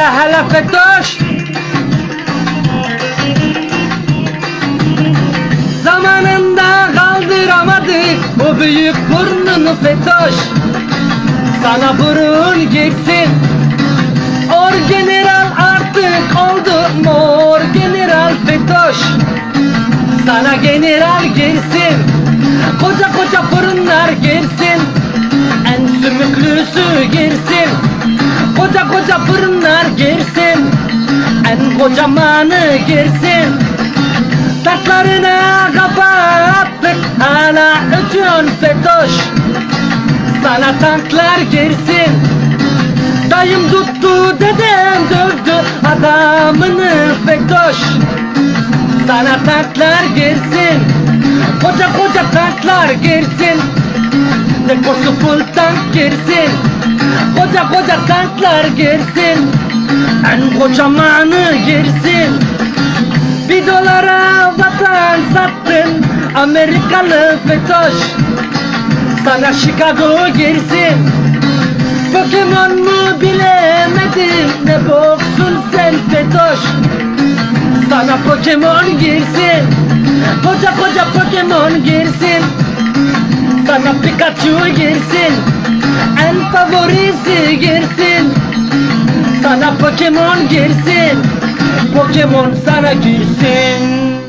sana fetoş Zamanında kaldıramadık bu büyük burnunu fetoş Sana burun girsin Orgeneral artık oldu mor general fetoş Sana general girsin. Koca koca fırınlar girsin. En sümüklüsü girsin Koca koca fırınlar girsin En kocamanı girsin. Tatlarına kapattık Hala ötüyorsun fetoş. Sana tanklar girsin. Dayım tuttu dedem dövdü Adamını fetoş. Sana tanklar girsin Koca koca tanklar girsin. Deposu full tank girsin Koca koca tanklar girsin En kocamanı girsin. Bir dolara vatan sattın Amerikalı fetoş. Sana Chicago girsin. Pokemon mu bilemedim Ne boksun sen fetoş. Sana Pokemon girsin. Koca koca Pokemon girsin. Sana Pikachu girsin. En favorisi girsin. Sana Pokemon girsin. Pokemon sana girsin